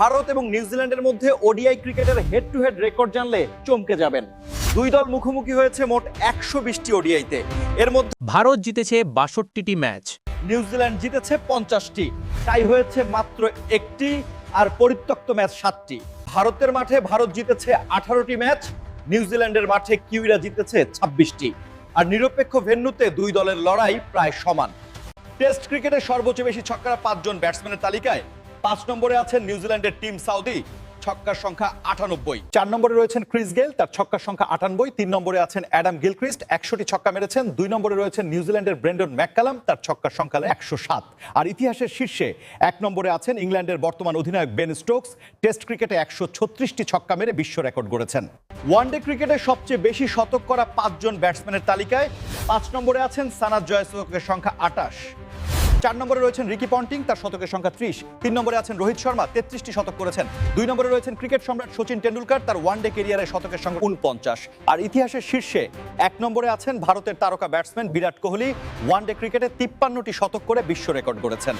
ভারত এবং নিউজিল্যান্ডের মধ্যে ওডিআই ক্রিকেটের হেড টু হেড রেকর্ড জানলে চমকে যাবেন। দুই দল মুখোমুখি হয়েছে মোট একশো বিশটি ওডিআইতে। এর মধ্যে ভারত জিতেছে বাষট্টিটি ম্যাচ। নিউজিল্যান্ড জিতেছে পঞ্চাশটি। তাই হয়েছে মাত্র একটি আর পরিত্যক্ত ম্যাচ সাতটি। ভারতের মাঠে ভারত জিতেছে আঠারোটি ম্যাচ নিউজিল্যান্ডের মাঠে কিউইরা জিতেছে ছাব্বিশটি। আর নিরপেক্ষ ভেন্যুতে দুই দলের লড়াই প্রায় সমান। টেস্ট ক্রিকেটে সর্বোচ্চ বেশি ছক্কারা পাঁচজন ব্যাটসম্যানের তালিকায় পাঁচ নম্বরে আছেন নিউজিল্যান্ডের টিম সাউদি, ছক্কার সংখ্যা আটানব্বই। চার নম্বরে রয়েছেন ক্রিস গেল, তার ছক্কার সংখ্যা আটানব্বই। তিন নম্বরে আছেন অ্যাডাম গিলক্রিস্ট একশোটি ছক্কা মেরেছেন। দুই নম্বরে রয়েছেন নিউজিল্যান্ডের ব্রেন্ডন ম্যাককালাম, তার ছক্কার সংখ্যা একশো সাত। আর ইতিহাসের শীর্ষে এক নম্বরে আছেন ইংল্যান্ডের বর্তমান অধিনায়ক বেন স্টোকস, টেস্ট ক্রিকেটে একশো ছত্রিশটি ছক্কা মেরে বিশ্ব রেকর্ড গড়েছেন। ওয়ানডে ক্রিকেটে সবচেয়ে বেশি শতক করা পাঁচজন ব্যাটসম্যানের তালিকায় পাঁচ নম্বরে আছেন সানাদ জয়সুকের সংখ্যা আটাশ। চার নম্বরে রয়েছেন রিকি পন্টিং, তার শতকের সংখ্যা ত্রিশ। তিন নম্বরে আছেন রোহিত শর্মা, তেত্রিশটি শতক করেছেন। দুই নম্বরে রয়েছেন ক্রিকেট সম্রাট সচিন টেন্ডুলকার তার ওয়ানডে কেরিয়ারের শতকের সংখ্যা উনপঞ্চাশ আর ইতিহাসের শীর্ষে এক নম্বরে আছেন ভারতের তারকা ব্যাটসম্যান বিরাট কোহলি ওয়ানডে ক্রিকেটে তিপ্পান্নটি শতক করে বিশ্ব রেকর্ড করেছেন